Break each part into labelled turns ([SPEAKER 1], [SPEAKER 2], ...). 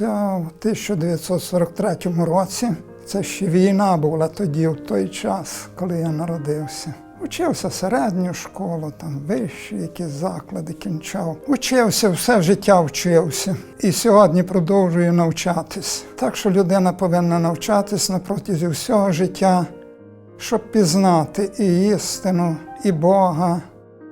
[SPEAKER 1] народився в 1943 році. Це ще війна була тоді, в той час, коли я народився. Учився середню школу, там вищі якісь заклади кінчав. Учився, все життя вчився. І сьогодні продовжую навчатись. Так що людина повинна навчатись на протязі всього життя, щоб пізнати і істину, і Бога,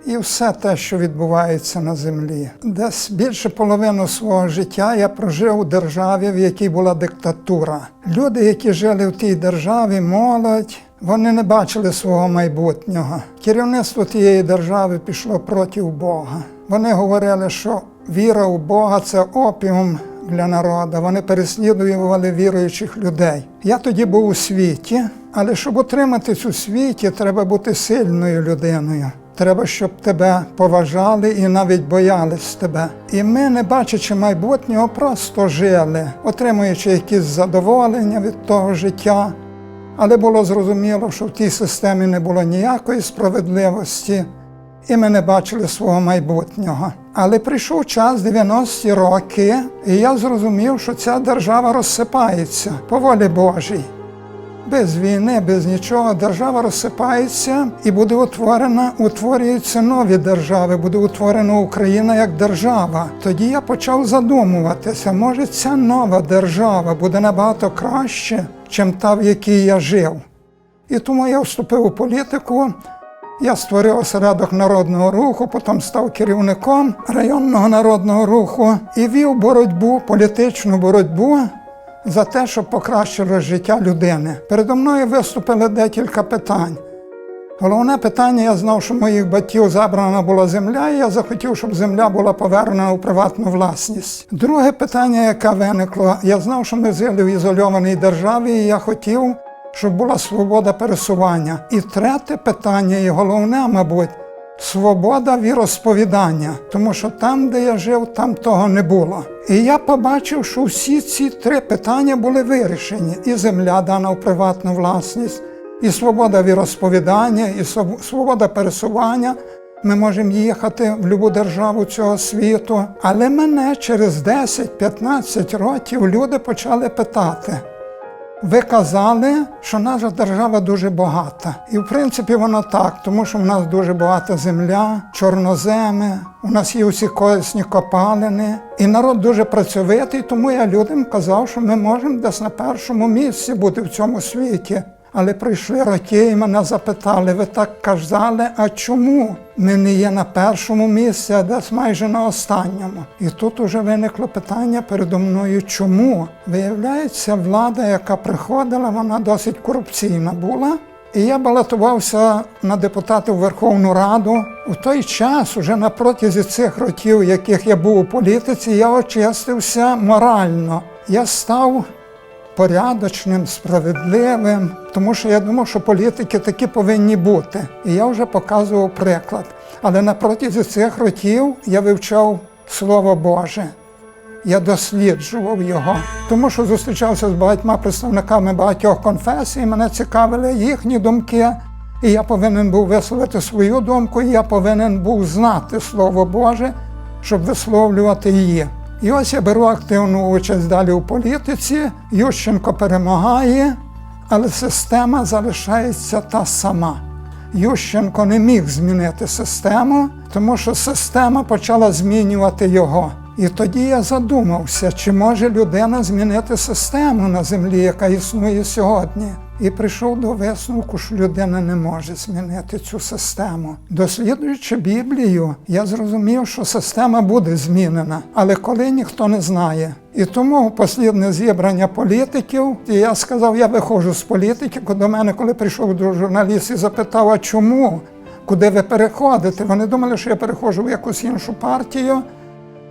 [SPEAKER 1] і все те, що відбувається на землі. Десь більше половину свого життя я прожив у державі, в якій була диктатура. Люди, які жили в тій державі, молодь, вони не бачили свого майбутнього. Керівництво тієї держави пішло проти Бога. Вони говорили, що віра у Бога це опіум для народу. Вони переслідували віруючих людей. Я тоді був у світі, але щоб утриматись у світі, треба бути сильною людиною. Треба, щоб тебе поважали і навіть боялись тебе. І ми, не бачачи майбутнього, просто жили, отримуючи якісь задоволення від того життя. Але було зрозуміло, що в тій системі не було ніякої справедливості, і ми не бачили свого майбутнього. Але прийшов час 90-ті роки, і я зрозумів, що ця держава розсипається по волі Божій. Без війни, без нічого, держава розсипається і буде утворена, утворюються нові держави, буде утворена Україна як держава. Тоді я почав задумуватися, може ця нова держава буде набагато краще, чим та, в якій я жив. І тому я вступив у політику. Я створив осередок народного руху, потім став керівником районного народного руху і вів боротьбу, політичну боротьбу за те, щоб покращило життя людини. Передо мною виступили декілька питань. Головне питання, я знав, що моїх батьків забрана була земля, і я захотів, щоб земля була повернена у приватну власність. Друге питання, яке виникло, я знав, що ми жили в ізольованій державі, і я хотів, щоб була свобода пересування. І третє питання, і головне, мабуть, свобода віросповідання, тому що там, де я жив, там того не було. І я побачив, що всі ці три питання були вирішені: і земля дана в приватну власність, і свобода віросповідання, і свобода пересування. Ми можемо їхати в будь-яку державу цього світу. Але мене через 10-15 років люди почали питати. Ви казали, що наша держава дуже багата. І в принципі воно так, тому що в нас дуже багата земля, чорноземи, у нас є усі корисні копалини. І народ дуже працьовитий, тому я людям казав, що ми можемо десь на першому місці бути в цьому світі. Але прийшли роки і мене запитали, ви так казали, а чому ми не є на першому місці, а десь майже на останньому? І тут уже виникло питання передо мною, чому? Виявляється, влада, яка приходила, вона досить корупційна була. І я балотувався на депутата в Верховну Раду. У той час, уже на протязі цих років, яких я був у політиці, я очистився морально. Я став порядочним, справедливим, тому що я думав, що політики такі повинні бути. І я вже показував приклад. Але на протязі цих років я вивчав Слово Боже. Я досліджував його, тому що зустрічався з багатьма представниками багатьох конфесій, мене цікавили їхні думки, і я повинен був висловити свою думку, і я повинен був знати Слово Боже, щоб висловлювати її. І ось я беру активну участь далі у політиці. Ющенко перемагає, але система залишається та сама. Ющенко не міг змінити систему, тому що система почала змінювати його. І тоді я задумався, чи може людина змінити систему на землі, яка існує сьогодні. І прийшов до висновку, що людина не може змінити цю систему. Досліджуючи Біблію, я зрозумів, що система буде змінена, але коли ніхто не знає. І тому послідне зібрання політиків, і я сказав, я виходжу з політики. До мене, коли прийшов до журналіст і запитав, а чому? Куди ви переходите? Вони думали, що я переходжу в якусь іншу партію.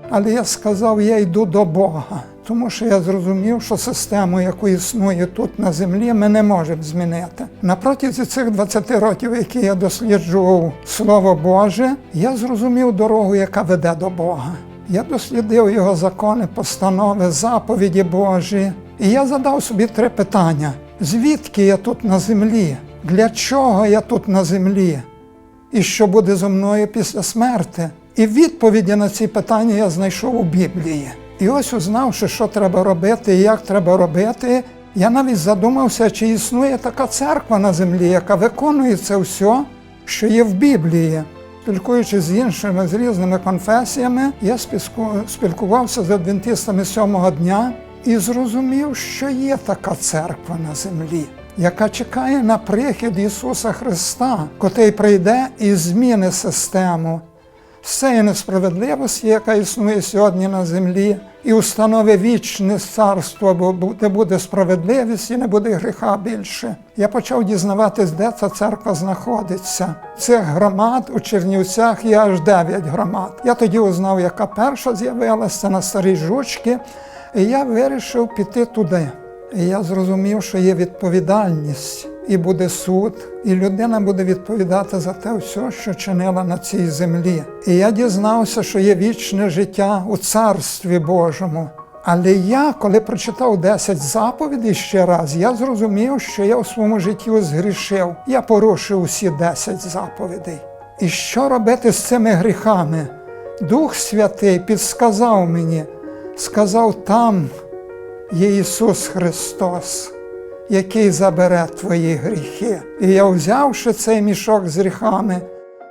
[SPEAKER 1] Але я сказав, я йду до Бога, тому що я зрозумів, що систему, яку існує тут на землі, ми не можемо змінити. На протязі цих 20 років, які я досліджував Слово Боже, я зрозумів дорогу, яка веде до Бога. Я дослідив його закони, постанови, заповіді Божі. І я задав собі три питання: звідки я тут на землі? Для чого я тут на землі? І що буде зо мною після смерти? І відповіді на ці питання я знайшов у Біблії. І ось узнавши, що треба робити і як треба робити, я навіть задумався, чи існує така церква на землі, яка виконує це все, що є в Біблії. Спілкуючись з іншими, з різними конфесіями, я спілкувався з адвентистами сьомого дня і зрозумів, що є така церква на землі, яка чекає на прихід Ісуса Христа, котрий прийде і зміни систему цієї несправедливості, яка існує сьогодні на землі, і установи вічне царство, бо буде, буде справедливість і не буде гріха більше. Я почав дізнаватись, де ця церква знаходиться. Цих громад у Чернівцях є аж дев'ять громад. Я тоді узнав, яка перша з'явилася на старій жучки, і я вирішив піти туди. І я зрозумів, що є відповідальність, і буде суд, і людина буде відповідати за те все, що чинила на цій землі. І я дізнався, що є вічне життя у Царстві Божому. Але я, коли прочитав 10 заповідей ще раз, я зрозумів, що я у своєму житті згрішив. Я порушив усі 10 заповідей. І що робити з цими гріхами? Дух Святий підсказав мені, сказав там є Ісус Христос, який забере твої гріхи. І я, взявши цей мішок з гріхами,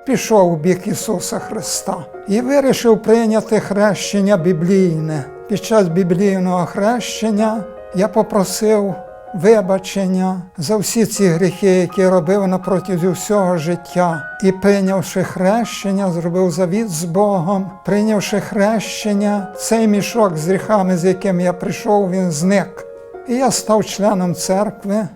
[SPEAKER 1] пішов у бік Ісуса Христа і вирішив прийняти хрещення біблійне. Під час біблійного хрещення я попросив вибачення за всі ці гріхи, які робив протязі всього життя. І прийнявши хрещення, зробив завіт з Богом, прийнявши хрещення, цей мішок з гріхами, з яким я прийшов, він зник. І я став членом церкви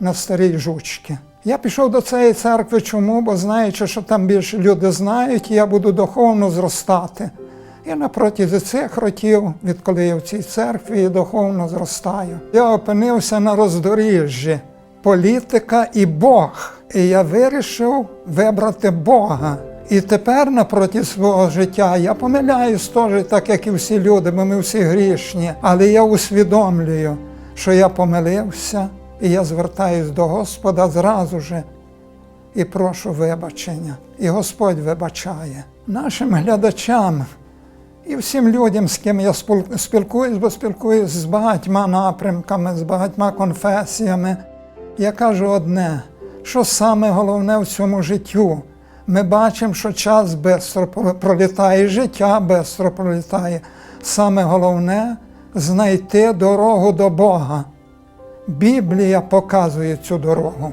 [SPEAKER 1] на старій жучці. Я пішов до цієї церкви чому? Бо знаючи, що там більше люди знають, і я буду духовно зростати. І на цих років, відколи я в цій церкві і духовно зростаю, я опинився на роздоріжжі політика і Бог. І я вирішив вибрати Бога. І тепер на проти свого життя я помиляюсь теж, так як і всі люди, бо ми всі грішні. Але я усвідомлюю, що я помилився, і я звертаюсь до Господа зразу же і прошу вибачення. І Господь вибачає нашим глядачам і всім людям, з ким я спілкуюсь, бо спілкуюсь з багатьма напрямками, з багатьма конфесіями. Я кажу одне, що саме головне в цьому життю. Ми бачимо, що час швидко пролітає, життя швидко пролітає. Саме головне знайти дорогу до Бога. Біблія показує цю дорогу.